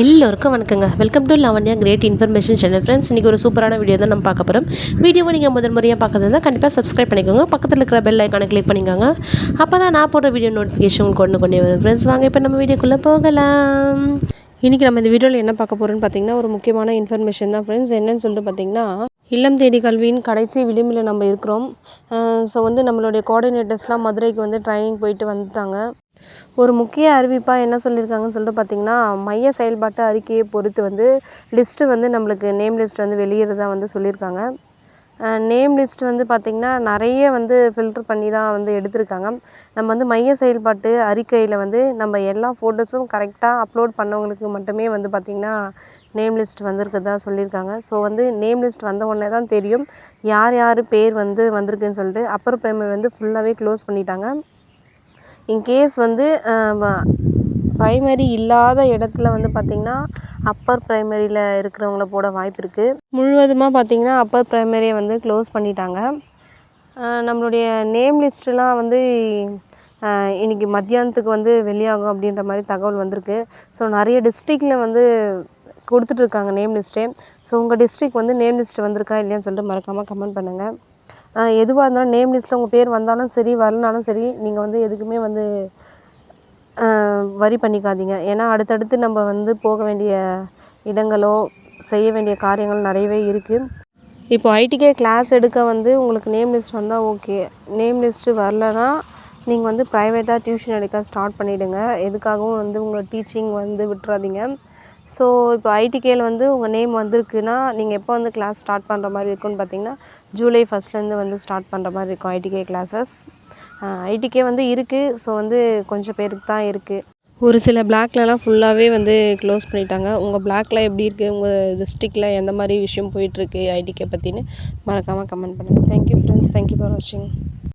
எல்லோருக்கும் வணக்கங்க. Welcome to Lavanya great information channel friends இன்றைக்கி ஒரு சூப்பரான வீடியோ தான் நம்ம பார்க்க போகிறோம் வீடியோவை நீங்கள் முதல் முறையாக பார்க்குறதுனா கண்டிப்பாக சப்ஸ்கிரைப் பண்ணிக்கோங்க. பக்கத்தில் இருக்கிற பெல் ஐக்கானை கிளிக் பண்ணிக்கோங்க. அப்போ தான் நான் போடுற வீடியோ நோட்டிஃபிகேஷன் உங்களுக்கு கொண்டு கொண்டே வரும். ஃப்ரெண்ட்ஸ் வாங்க இப்போ நம்ம வீடியோக்குள்ளே போகலாம். இன்றைக்கி நம்ம இந்த வீடியோவில் என்ன பார்க்க போகிறோம்னு பார்த்தீங்கன்னா ஒரு முக்கியமான இன்ஃபர்மேஷன் தான் ஃப்ரெண்ட்ஸ் என்னன்னு சொல்லிட்டு பார்த்தீங்கன்னா இல்லம் தேடி கல்வியின் கடைசி விளிம்பில் நம்ம இருக்கிறோம். ஸோ வந்து நம்மளுடைய கோஆர்டினேட்டர்ஸ்லாம் மதுரைக்கு வந்து ட்ரைனிங் போயிட்டு வந்துட்டாங்க. ஒரு முக்கிய அறிவிப்பாக என்ன சொல்லியிருக்காங்கன்னு சொல்லிட்டு பார்த்தீங்கன்னா மைய செயல்பாட்டு அறிக்கையை பொறுத்து வந்து லிஸ்ட்டு வந்து நம்மளுக்கு நேம் லிஸ்ட் வந்து வெளியிடுறதா வந்து சொல்லியிருக்காங்க. நேம் லிஸ்ட் வந்து பார்த்திங்கன்னா நிறைய வந்து ஃபில்ட்ரு பண்ணி தான் வந்து எடுத்திருக்காங்க. நம்ம வந்து மைய செயல்பாட்டு அறிக்கையில் வந்து நம்ம எல்லா ஃபோட்டோஸும் கரெக்டாக அப்லோட் பண்ணவங்களுக்கு மட்டுமே வந்து பார்த்திங்கன்னா நேம் லிஸ்ட் வந்திருக்கிறதா சொல்லியிருக்காங்க. ஸோ வந்து நேம் லிஸ்ட் வந்த உடனே தான் தெரியும் யார் யார் பேர் வந்து வந்திருக்குன்னு சொல்லிட்டு. அப்பர் பிரைமரி வந்து ஃபுல்லாகவே க்ளோஸ் பண்ணிட்டாங்க. இன்கேஸ் வந்து ப்ரைமரி இல்லாத இடத்துல வந்து பார்த்திங்கன்னா அப்பர் ப்ரைமரியில் இருக்கிறவங்கள போட வாய்ப்பு இருக்குது முழுவதுமாக பார்த்திங்கன்னா அப்பர் ப்ரைமரியை வந்து க்ளோஸ் பண்ணிட்டாங்க. நம்மளுடைய நேம் லிஸ்ட்டுலாம் வந்து இன்றைக்கி மத்தியானத்துக்கு வந்து வெளியாகும் அப்படின்ற மாதிரி தகவல் வந்திருக்கு. ஸோ நிறைய டிஸ்ட்ரிக்டில் வந்து கொடுத்துட்ருக்காங்க நேம் லிஸ்ட்டே ஸோ உங்கள் டிஸ்ட்ரிக் வந்து நேம் லிஸ்ட் வந்திருக்கா இல்லையான்னு சொல்லிட்டு மறக்காமல் கமெண்ட் பண்ணுங்கள் எதுவாக இருந்தாலும் நேம் லிஸ்ட்டில் உங்கள் பேர் வந்தாலும் சரி வரலனாலும் சரி நீங்கள் வந்து எதுக்குமே வந்து வரி பண்ணிக்காதீங்க. ஏன்னா அடுத்தடுத்து நம்ம வந்து போக வேண்டிய இடங்களோ செய்ய வேண்டிய காரியங்கள் நிறையவே இருக்குது இப்போ ஐடிகே கிளாஸ் எடுக்க வந்து உங்களுக்கு நேம் லிஸ்ட் வந்தால் ஓகே நேம் லிஸ்ட்டு வரலனா நீங்கள் வந்து ப்ரைவேட்டாக டியூஷன் எடுக்க ஸ்டார்ட் பண்ணிவிடுங்க எதுக்காகவும் வந்து உங்கள் டீச்சிங் வந்து விட்டுறாதீங்க. ஸோ இப்போ ஐடிகேயில் வந்து உங்கள் நேம் வந்திருக்குன்னா நீங்கள் எப்போ வந்து கிளாஸ் ஸ்டார்ட் பண்ணுற மாதிரி இருக்குன்னு பார்த்தீங்கன்னா ஜூலை ஃபஸ்ட்லேருந்து வந்து ஸ்டார்ட் பண்ணுற மாதிரி இருக்கும் ஐடிகே கிளாஸஸ் ஐடிகே வந்து இருக்குது ஸோ வந்து கொஞ்சம் பேருக்கு தான் இருக்குது ஒரு சில பிளாக்லலாம் ஃபுல்லாகவே வந்து க்ளோஸ் பண்ணிட்டாங்க. உங்கள் பிளாக்ல எப்படி இருக்குது உங்கள் டிஸ்ட்ரிக்டில் எந்த மாதிரி விஷயம் போயிட்டுருக்கு ஐடிக்கே பற்றின்னு மறக்காமல் கமெண்ட் பண்ணுங்கள் தேங்க்யூ ஃப்ரெண்ட்ஸ் தேங்க்யூ ஃபார் வாட்சிங்